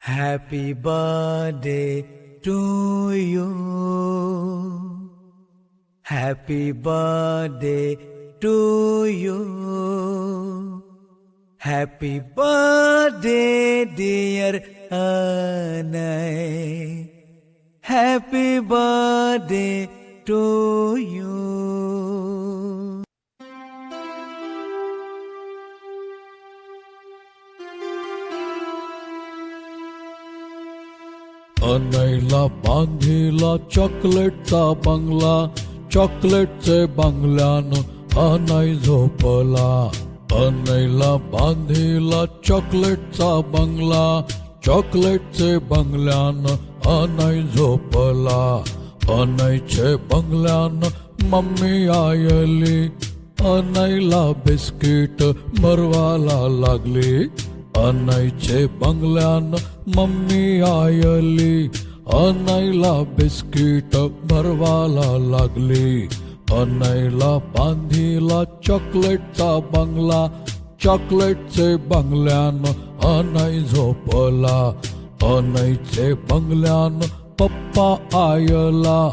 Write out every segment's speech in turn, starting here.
Happy birthday to you. Happy birthday to you. Happy birthday, dear Anay. Happy birthday to you. अनैला बांधिला चॉकलेटचा बंगला चॉकलेटचे बंगल्यानं अनय झोपला. अनैला बांधिला चॉकलेटचा बंगला चॉकलेटचे बंगल्यानं अनय झोपला. अनयचे बंगल्यानं मम्मी आयली अनैला बिस्किट मरवाला लागली. अनयचे बंगल्यान मम्मी आयली. अनयला बिस्किट भरवाला लागली. अनयला बांधिला चॉकलेटचा बंगला. चॉकलेटचे बंगल्यान अनय झोपला. अनयचे बंगल्यान पप्पा आयला.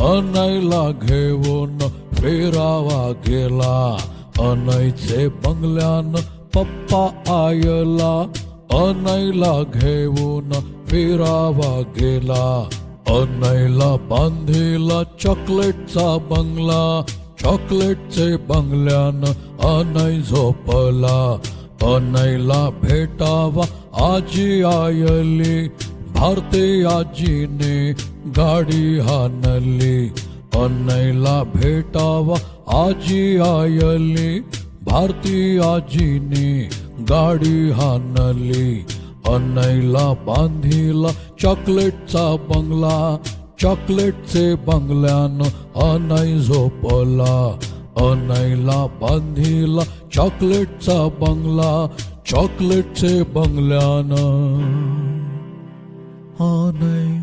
अनयला घेऊन फेरावा गेला. अनयचे बंगल्यान पप्पा आयला अनैला घेऊन फिरावा गेला. अनैला बांधिला चॉकलेटचा बंगला चॉकलेटचे बंगल्यान अनय झोपला. अनैला भेटावा आजी आयली भारती आजीने गाडी हानली अनैला भेटावा आजी आयली भारती आजीने गाडी हाणली. अनयला बांधिला चॉकलेटचा बंगला. चॉकलेटचे बंगल्यान अनय झोपला. अनैला बांधिला चॉकलेटचा बंगला. चॉकलेटचे बंगल्यान अनय